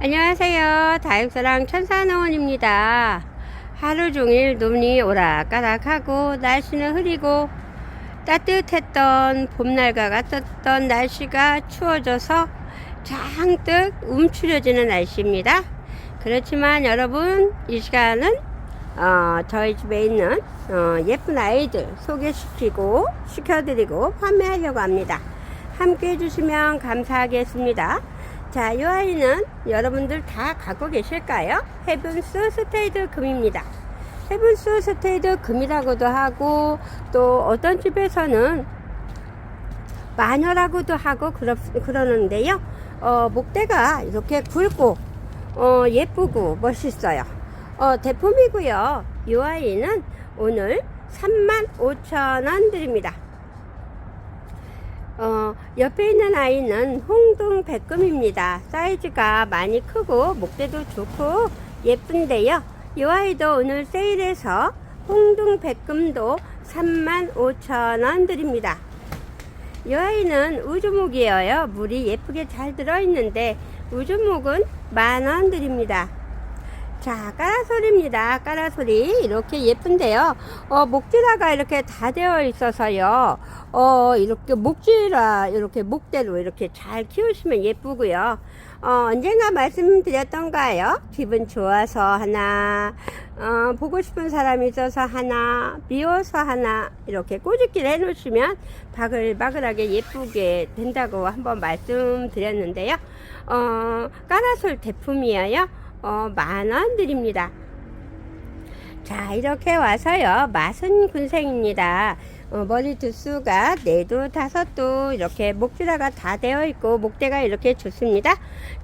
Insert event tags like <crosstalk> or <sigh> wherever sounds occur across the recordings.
안녕하세요. 다육사랑 천사농원입니다. 하루 종일 눈이 오락가락하고 날씨는 흐리고 따뜻했던 봄날과 같았던 날씨가 추워져서 장뜩 움츠려지는 날씨입니다. 그렇지만 여러분 이 시간은 어, 저희 집에 있는 어, 예쁜 아이들 소개시키고 시켜드리고 판매하려고 합니다. 함께 해주시면 감사하겠습니다. 자, 이 아이는 여러분들 다 갖고 계실까요? 헤븐스 스테이드 금입니다. 헤븐스 스테이드 금이라고도 하고 또 어떤 집에서는 마녀라고도 하고 그러, 그러는데요. 어, 목대가 이렇게 굵고 어, 예쁘고 멋있어요. 어, 대품이고요. 이 아이는 오늘 35,000원 드립니다. 어, 옆에 있는 아이는 홍동 백금입니다. 사이즈가 많이 크고 목대도 좋고 예쁜데요. 이 아이도 오늘 세일해서 홍동 백금도 35,000원 드립니다. 이 아이는 우주목이에요. 물이 예쁘게 잘 들어있는데 우주목은 만원 드립니다. 자, 까라솔입니다. 까라솔이 이렇게 예쁜데요. 어, 목지라가 이렇게 다 되어 있어서요. 어, 이렇게 목지라, 이렇게 목대로 이렇게 잘 키우시면 예쁘고요. 어, 언젠가 말씀드렸던가요? 기분 좋아서 하나, 어, 보고 싶은 사람이 있어서 하나, 미워서 하나, 이렇게 꼬집기를 해 놓으시면 바글바글하게 예쁘게 된다고 한번 말씀드렸는데요. 어, 까라솔 제품이에요. 어, 만원 드립니다. 자, 이렇게 와서요. 맛은 군생입니다. 어, 머리 두수가 네도 다섯도 이렇게 목줄화가 다 되어 있고 목대가 이렇게 좋습니다.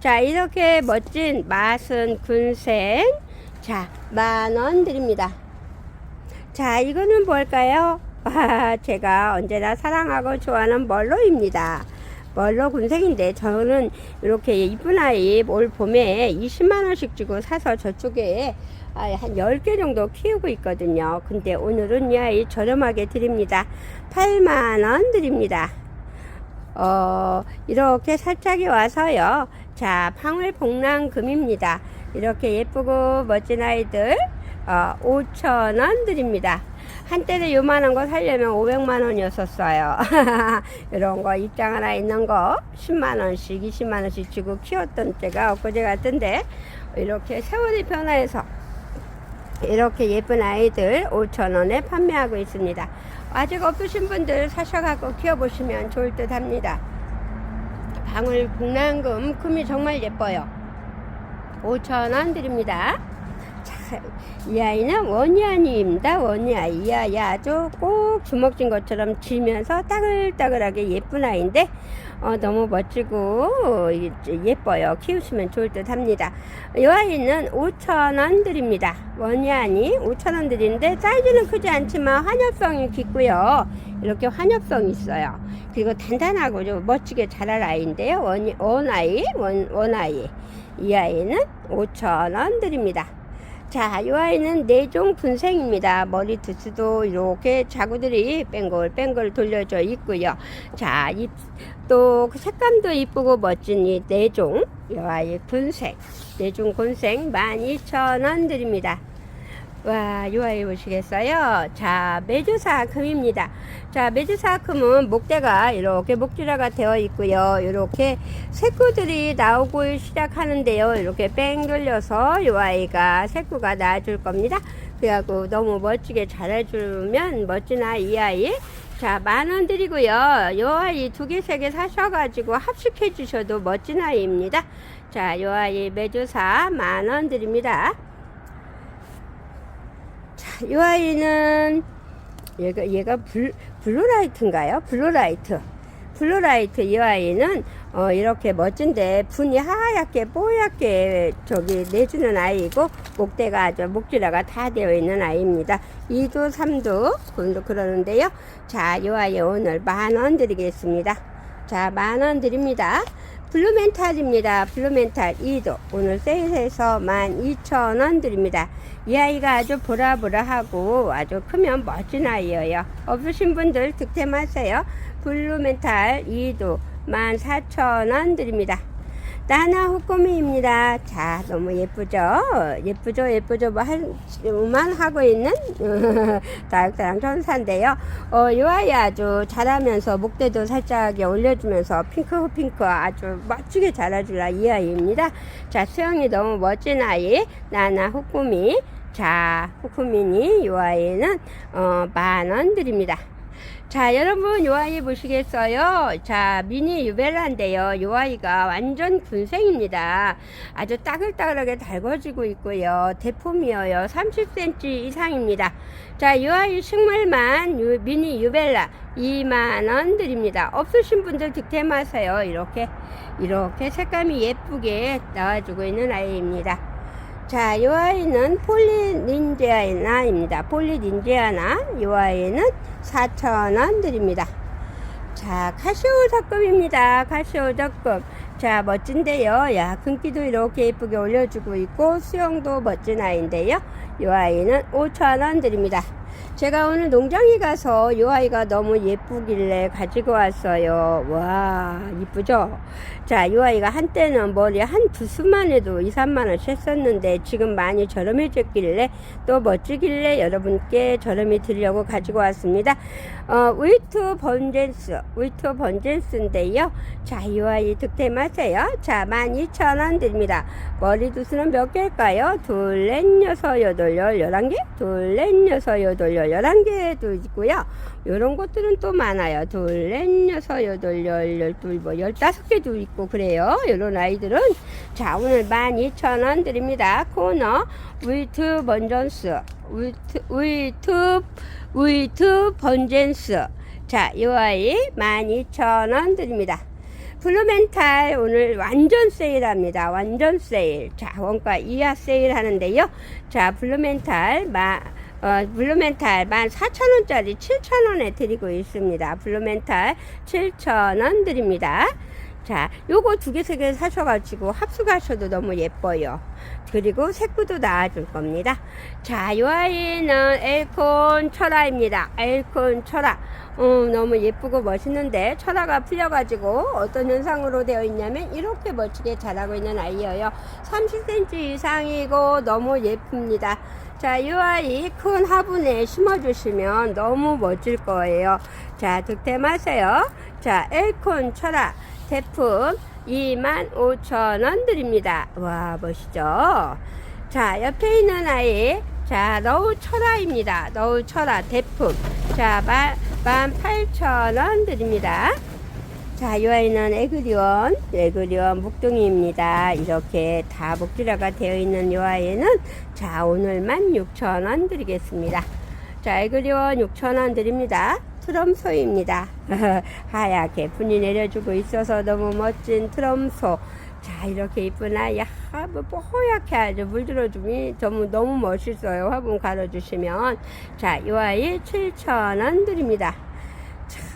자, 이렇게 멋진 맛은 군생. 자, 만원 드립니다. 자, 이거는 뭘까요? <laughs> 아, 제가 언제나 사랑하고 좋아하는 멀로입니다. 멀로 군생인데 저는 이렇게 이쁜 아이 올 봄에 20만원씩 주고 사서 저쪽에 아, 한 10개 정도 키우고 있거든요. 근데 오늘은 이 아이 저렴하게 드립니다. 8만원 드립니다. 어, 이렇게 살짝이 와서요. 자, 방울복랑금입니다. 이렇게 예쁘고 멋진 아이들 어, 5천원 드립니다. 한때는 요만한 거 살려면 500만 원이었었어요. <laughs> 이런 거 입장 하나 있는 거 10만 원씩, 20만 원씩 주고 키웠던 때가 엊그제 같은데 이렇게 세월이 변화해서 이렇게 예쁜 아이들 5천 원에 판매하고 있습니다. 아직 없으신 분들 사셔갖고 키워보시면 좋을 듯 합니다. 방울 복랑금 금이 정말 예뻐요. 5천 원 드립니다. 자, 이 아이는 원이아니입니다. 원이아. 이 아이 아주 꼭 주먹진 것처럼 지면서 따글따글하게 예쁜 아이인데, 어, 너무 멋지고 예뻐요. 키우시면 좋을 듯 합니다. 이 아이는 5,000원 드립니다. 원이아니 5,000원 드리는데, 사이즈는 크지 않지만 환엽성이 깊고요. 이렇게 환엽성이 있어요. 그리고 단단하고 좀 멋지게 자랄 아이인데요. 원, 원아이, 원, 원아이. 이 아이는 5,000원 드립니다. 자, 이 아이는 내종 분생입니다. 머리 두수도 이렇게 자구들이 뺑글뺑글 돌려져 있고요. 자, 이, 또 색감도 이쁘고 멋진 이 내종, 이 아이 분생, 내종 군생 12,000원 드립니다. 와, 이 아이 보시겠어요? 자, 메주사 금입니다. 자, 메주사 금은 목대가 이렇게 목줄화가 되어 있고요. 이렇게 색구들이 나오고 시작하는데요. 이렇게 뺑 돌려서 이 아이가 색구가 나와줄 겁니다. 그래갖고 너무 멋지게 잘해주면 멋진 아이, 이 아이. 자, 만 원 드리고요. 이 아이 두 개, 세 개 사셔가지고 합식해 주셔도 멋진 아이입니다. 자, 이 아이 메주사 만 원 드립니다. 자, 이 아이는 얘가 얘가 불 블루라이트인가요? 블루라이트. 블루라이트 이 아이는 어, 이렇게 멋진데 분이 하얗게 뽀얗게 저기 내주는 아이고 목대가 아주 목줄화가 다 되어 있는 아이입니다. 2도 3도 그러는데요. 자, 이 아이 오늘 만 원 드리겠습니다. 자, 만 원 드립니다. 블루멘탈입니다. 블루멘탈 2도. 오늘 세일해서 12,000원 드립니다. 이 아이가 아주 보라보라하고 아주 크면 멋진 아이예요. 없으신 분들 득템하세요. 블루멘탈 2도 14,000원 드립니다. 나나 호꼬미입니다. 자, 너무 예쁘죠? 예쁘죠? 예쁘죠? 뭐, 할만 하고 있는 <laughs> 다육사랑 천사인데요. 어, 이 아이 아주 잘하면서 목대도 살짝 올려주면서 핑크 핑크 아주 멋지게 자라줄 아이 아이입니다. 자, 수영이 너무 멋진 아이. 나나 호꼬미. 자, 호쿠미니 이 아이는 어, 만 원 드립니다. 자, 여러분, 요 아이 보시겠어요? 자, 미니 유벨라인데요. 요 아이가 완전 군생입니다. 아주 따글따글하게 달궈지고 있고요. 대품이어요. 30cm 이상입니다. 자, 요 아이 식물만 유, 미니 유벨라 2만원 드립니다. 없으신 분들 득템하세요. 이렇게, 이렇게 색감이 예쁘게 나와주고 있는 아이입니다. 자, 이 아이는 폴리닌제아나입니다. 폴리닌제아나. 이 아이는 4,000원 드립니다. 자, 카시오 적금입니다. 카시오 적금. 자, 멋진데요. 야, 금기도 이렇게 예쁘게 올려주고 있고, 수영도 멋진 아이인데요. 이 아이는 5,000원 드립니다. 제가 오늘 농장에 가서 이 아이가 너무 예쁘길래 가지고 왔어요. 와, 이쁘죠? 자, 이 아이가 한때는 머리 한 두 수만 해도 2, 3만원씩 했었는데 지금 많이 저렴해졌길래 또 멋지길래 여러분께 저렴히 드리려고 가지고 왔습니다. 어, 위트 번젠스, 위트 번젠스인데요. 자, 이 아이 득템하세요. 자, 12,000원 드립니다. 머리 두수는 몇 개일까요? 둘, 넷, 여섯, 여덟, 열, 열한 개? 둘, 넷, 여섯, 여덟, 열, 열한 개도 있고요. 요런 것들은 또 많아요. 둘, 넷, 여섯, 여덟, 열, 열둘, 뭐, 열다섯 개도 있고 그래요. 요런 아이들은. 자, 오늘 12,000원 드립니다. 코너, 위트 번전스, 위트, 위트, 위트 번젠스. 자, 이 아이 12,000원 드립니다. 블루멘탈 오늘 완전 세일합니다. 완전 세일. 자, 원가 이하 세일 하는데요. 자, 블루멘탈 마, 어, 블루멘탈 14,000원짜리 7,000원에 드리고 있습니다. 블루멘탈 7,000원 드립니다. 자, 요거 두 개, 세 개 사셔가지고 합숙하셔도 너무 예뻐요. 그리고 색구도 나와줄 겁니다. 자, 요 아이는 엘콘 철화입니다. 엘콘 철화. 어, 너무 예쁘고 멋있는데 철화가 풀려가지고 어떤 현상으로 되어 있냐면 이렇게 멋지게 자라고 있는 아이예요. 30cm 이상이고 너무 예쁩니다. 자, 이 아이 큰 화분에 심어주시면 너무 멋질 거예요. 자, 득템하세요. 자, 엘콘 철화 제품 25,000원 드립니다. 와, 멋있죠? 자, 옆에 있는 아이, 자, 너우 철화입니다. 너우 철화 대품. 자, 18,000원 드립니다. 자, 이 아이는 에그리원, 에그리원 묵둥이입니다. 이렇게 다 목줄화가 되어 있는 이 아이는 자, 오늘만 6,000원 드리겠습니다. 자, 에그리원 6,000원 드립니다. 트럼소입니다. <laughs> 하얗게 분이 내려주고 있어서 너무 멋진 트럼소. 자, 이렇게 이쁜 아이, 하, 뭐, 뽀얗게 아주 물들어주면 너무, 너무 멋있어요. 화분 갈아주시면. 자, 이 아이 7,000원 드립니다.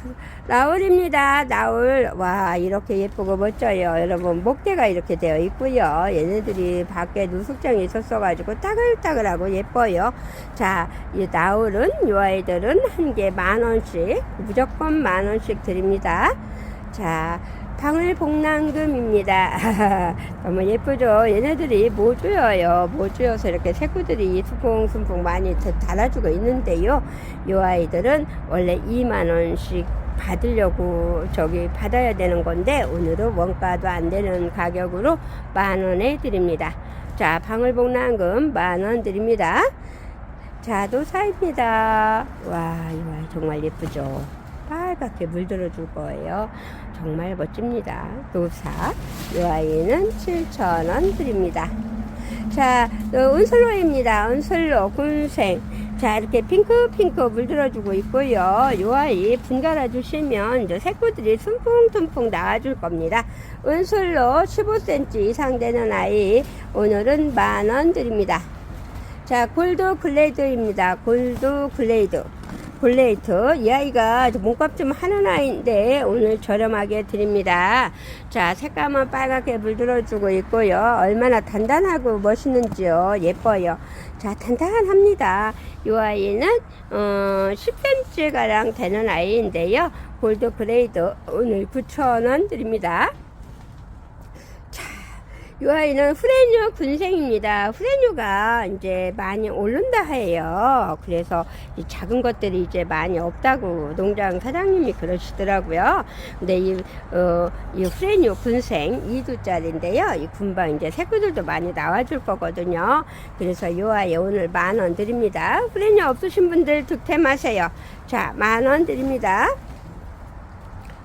참, 나울입니다. 나울. 와, 이렇게 예쁘고 멋져요. 여러분, 목대가 이렇게 되어 있고요. 얘네들이 밖에 누숙장에 있었어가지고 따글따글하고 예뻐요. 자, 이 나울은, 이 아이들은 한 개 만원씩, 무조건 만원씩 드립니다. 자, 방울복랑금입니다. 너무 <laughs> 예쁘죠? 얘네들이 모주여요. 모주여서 이렇게 색구들이 수풍수풍 많이 달아주고 있는데요. 이 아이들은 원래 2만원씩 받으려고 저기 받아야 되는 건데 오늘은 원가도 안 되는 가격으로 만 원에 드립니다. 자, 방울복랑금 만원 드립니다. 자, 노사입니다. 와, 이거 정말 예쁘죠? 빨갛게 물들어 줄 거예요. 정말 멋집니다. 노사. 이 아이는 7,000원 드립니다. 자, 은솔로입니다. 은솔로 군생. 자, 이렇게 핑크핑크 물들어주고 있고요. 요 아이 분갈아 주시면 이제 색구들이 tum풍tum풍 나와줄 겁니다. 은솔로 15cm 이상 되는 아이 오늘은 만 원 드립니다. 자, 골드 글레이드입니다. 골드 글레이드. 골레이트. 이 아이가 몸값 좀 하는 아이인데 오늘 저렴하게 드립니다. 자, 색감은 빨갛게 물들어주고 있고요. 얼마나 단단하고 멋있는지요. 예뻐요. 자, 단단합니다. 이 아이는 어, 10cm 가량 되는 아이인데요. 골드 그레이드 오늘 9,000원 드립니다. 자, 이 아이는 후레뉴 군생입니다. 후레뉴가 이제 많이 오른다 해요. 그래서 이 작은 것들이 이제 많이 없다고 농장 사장님이 그러시더라고요. 근데 이, 어, 이 후레뉴 군생 2두짜리인데요. 이 군방 이제 새끼들도 많이 나와줄 거거든요. 그래서 이 아이 오늘 만 원 드립니다. 후레뉴 없으신 분들 득템하세요. 자, 만 원 드립니다.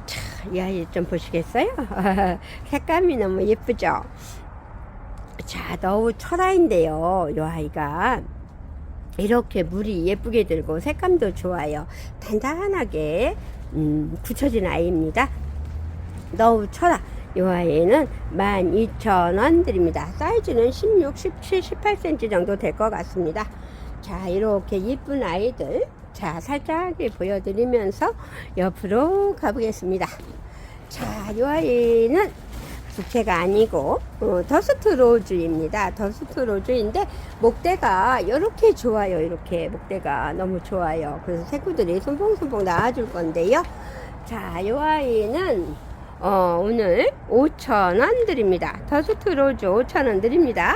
자, 이 아이 좀 보시겠어요? <laughs> 색감이 너무 예쁘죠? 자, 너무 철아인데요. 이 아이가 이렇게 물이 예쁘게 들고 색감도 좋아요. 단단하게 음, 굳혀진 아이입니다. 너무 철아. 이 아이는 12,000원 드립니다. 사이즈는 16, 17, 18cm 정도 될 것 같습니다. 자, 이렇게 예쁜 아이들. 자, 살짝 보여드리면서 옆으로 가보겠습니다. 자, 이 아이는 부채가 아니고 어, 더스트 로즈입니다. 더스트 로즈인데 목대가 이렇게 좋아요. 이렇게 목대가 너무 좋아요. 그래서 새꾸들이 손봉손봉 나와줄 건데요. 자, 이 아이는 어, 오늘 5,000원 드립니다. 더스트 로즈 5,000원 드립니다.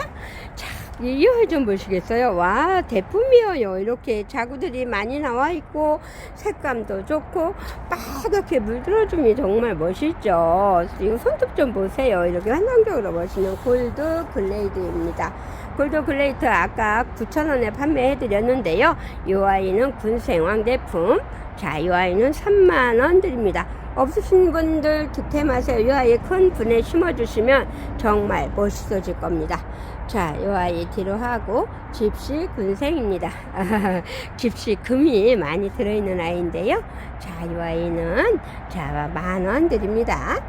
자, 이 아이 좀 보시겠어요? 와, 대품이에요. 이렇게 자구들이 많이 나와 있고, 색감도 좋고, 빨갛게 물들어줌이 정말 멋있죠. 이거 손톱 좀 보세요. 이렇게 환상적으로 멋있는 골드 글레이드입니다. 골드 글레이트 아까 9,000원에 판매해 드렸는데요. 이 아이는 군생왕 제품. 자, 이 아이는 3만원 드립니다. 없으신 분들 득템하세요. 이 아이 큰 분에 심어주시면 정말 멋있어질 겁니다. 자, 이 아이 뒤로 하고 집시 군생입니다. <laughs> 집시 금이 많이 들어있는 아이인데요. 자, 이 아이는 자, 만 원 드립니다.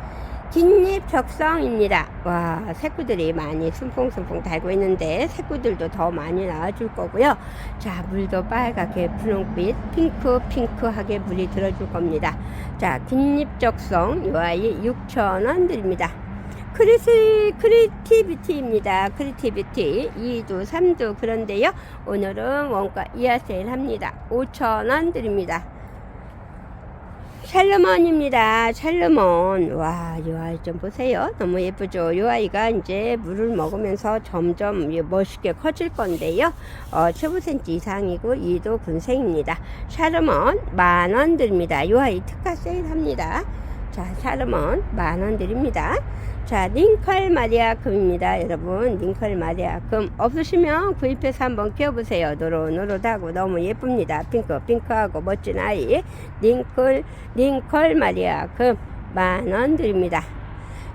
긴잎 적성입니다. 와, 새꾸들이 많이 숨풍숨풍 달고 있는데 새꾸들도 더 많이 나와줄 거고요. 자, 물도 빨갛게 분홍빛, 핑크, 핑크하게 물이 들어줄 겁니다. 자, 긴잎 적성 이 아이 6,000원 드립니다. 크리스, 크리티비티입니다. 크리티비티 2도, 3도 그런데요. 오늘은 원가 이하 세일 합니다. 5,000원 드립니다. 샬르먼입니다. 샬르먼. 와, 이 아이 좀 보세요. 너무 예쁘죠? 이 아이가 이제 물을 먹으면서 점점 멋있게 커질 건데요. 어, 15cm 이상이고 2도 군생입니다. 샬르먼 만원 드립니다. 이 아이 특가 세일합니다. 자, 샬르먼 만원 드립니다. 자, 링컬 마리아 금입니다. 여러분, 링컬 마리아 금 없으시면 구입해서 한번 키워보세요. 노릇노릇하고 너무 예쁩니다. 핑크, 핑크하고 멋진 아이. 링컬, 링컬 마리아 금 만 원 드립니다.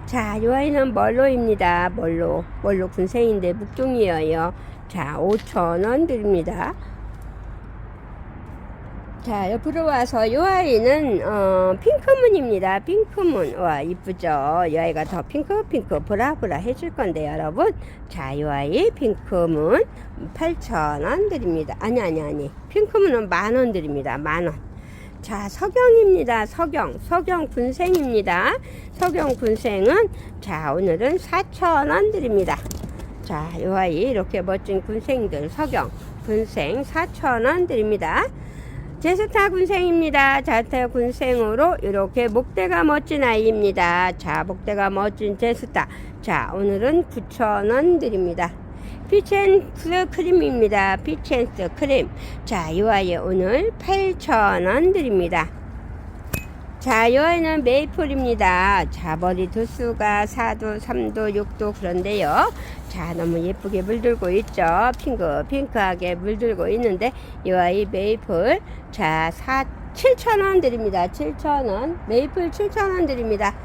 자, 이 아이는 멀로입니다. 멀로. 멀로 군생인데 묵종이에요. 자, 5천원 드립니다. 자, 옆으로 와서 이 아이는 어, 핑크문입니다. 핑크문. 와, 이쁘죠? 이 아이가 더 핑크 핑크 보라보라 해줄 건데 여러분. 자, 이 아이 핑크문 8,000원 드립니다. 아니 아니 아니. 핑크문은 만원 드립니다. 만 원. 자, 석영입니다. 석영. 석영 군생입니다. 석영 군생은 자, 오늘은 4,000원 드립니다. 자, 이 아이 이렇게 멋진 군생들 석영 군생 4,000원 드립니다. 제스타 군생입니다. 자태 군생으로 이렇게 목대가 멋진 아이입니다. 자, 목대가 멋진 제스타. 자, 오늘은 9,000원 드립니다. 피첸스 크림입니다. 피첸스 크림. 자, 이 아이 오늘 8,000원 드립니다. 자, 이 아이는 메이플입니다. 자, 머리 두수가 4도, 3도, 6도 그런데요. 자, 너무 예쁘게 물들고 있죠. 핑크, 핑크하게 물들고 있는데, 이 아이 메이플. 자, 4, 7,000원 드립니다. 7,000원. 메이플 7,000원 드립니다.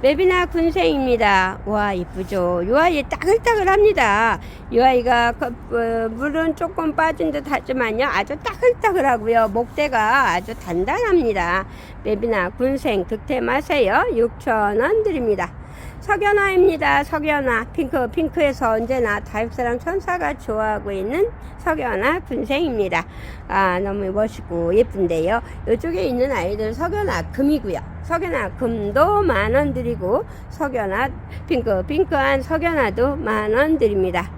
맵이나 군생입니다. 와, 이쁘죠? 이 아이 따글따글합니다. 이 아이가 그, 어, 물은 조금 빠진 듯 하지만요. 아주 따글따글하고요. 목대가 아주 단단합니다. 맵이나 군생 득템하세요. 6,000원 드립니다. 석연화입니다. 석연화. 핑크, 핑크에서 언제나 다육사랑 천사가 좋아하고 있는 석연화 군생입니다. 아, 너무 멋있고 예쁜데요. 이쪽에 있는 아이들 석연화 금이고요. 석연화 금도 만 원 드리고, 석연화 핑크, 핑크한 석연화도 만 원 드립니다.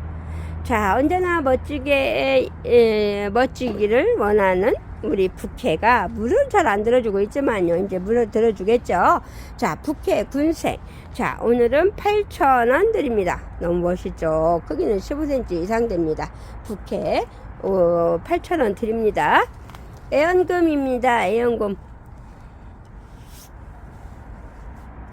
자, 언제나 멋지게, 에, 멋지기를 원하는 우리 부캐가 물을 잘 안 들어주고 있지만요. 이제 물을 들어주겠죠. 자, 부캐 군생. 자, 오늘은 8,000원 드립니다. 너무 멋있죠? 크기는 15cm 이상 됩니다. 부캐, 어, 8,000원 드립니다. 애연금입니다. 애연금.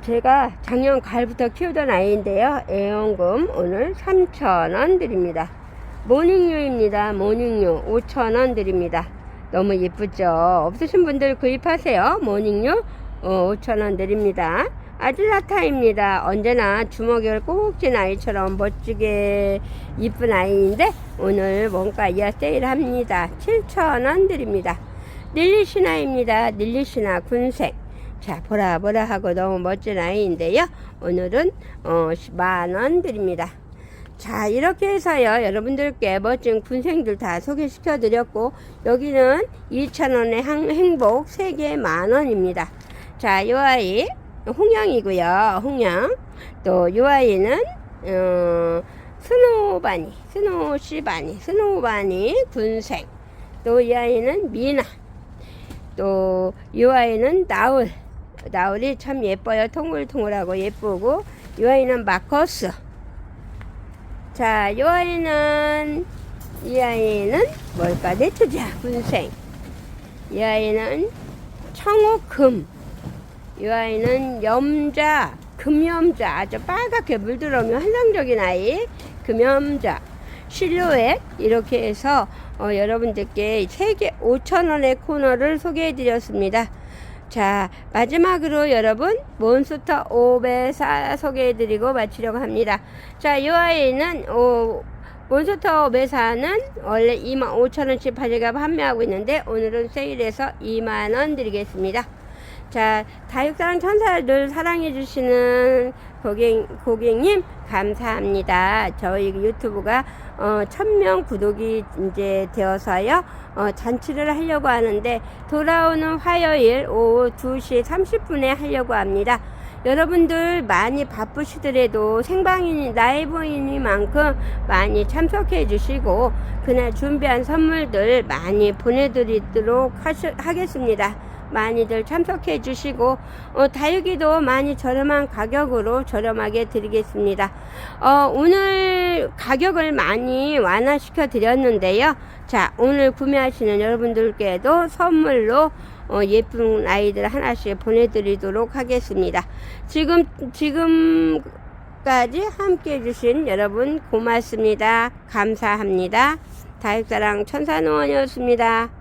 제가 작년 가을부터 키우던 아이인데요. 애연금 오늘 3,000원 드립니다. 모닝유입니다. 모닝유 5,000원 드립니다. 너무 예쁘죠? 없으신 분들 구입하세요. 모닝유 어, 5,000원 드립니다. 아질라타입니다. 언제나 주먹을 꼭 쥔 아이처럼 멋지게 이쁜 아이인데 오늘 뭔가 이하 세일합니다. 7,000원 드립니다. 닐리시나입니다. 닐리시나 군색. 자, 보라 보라 하고 너무 멋진 아이인데요. 오늘은 어, 만원 드립니다. 자, 이렇게 해서요. 여러분들께 멋진 군생들 다 소개시켜 드렸고 여기는 2,000원의 행복 3개 만원입니다. 자, 이 아이 홍양이고요. 홍양. 또이 아이는 어, 스노바니, 스노시바니, 스노바니 군생. 또 이 아이는 미나. 또 이 아이는 나울. 나울이 참 예뻐요. 통글통글하고 예쁘고 이 아이는 마커스. 자, 이 아이는 이 아이는 뭘까? 네트자 군생. 이 아이는 청호금. 이 아이는 염자, 금염자. 아주 빨갛게 물들어오면 환상적인 아이. 금염자. 실루엣. 이렇게 해서 어, 여러분들께 세개 5천원의 코너를 소개해 드렸습니다. 자, 마지막으로 여러분, 몬스터 5배 사 소개해 드리고 마치려고 합니다. 자, 이 아이는, 어, 몬스터 5배사는 원래 25,000원씩 파리가 판매하고 있는데, 오늘은 세일해서 2만원 드리겠습니다. 자, 다육사랑 천사를 사랑해주시는 고객, 고객님, 감사합니다. 저희 유튜브가, 어, 1000명 구독이 이제 되어서요, 어, 잔치를 하려고 하는데, 돌아오는 화요일 오후 2시 30분에 하려고 합니다. 여러분들 많이 바쁘시더라도 생방인 라이브이니만큼 많이 참석해 주시고 그날 준비한 선물들 많이 보내드리도록 하시, 하겠습니다. 많이들 참석해 주시고 어, 다육이도 많이 저렴한 가격으로 저렴하게 드리겠습니다. 어, 오늘 가격을 많이 완화시켜 드렸는데요. 자 오늘 구매하시는 여러분들께도 선물로 어, 예쁜 아이들 하나씩 보내드리도록 하겠습니다. 지금 지금까지 함께 해 주신 여러분 고맙습니다. 감사합니다. 다육사랑 천사노원이었습니다.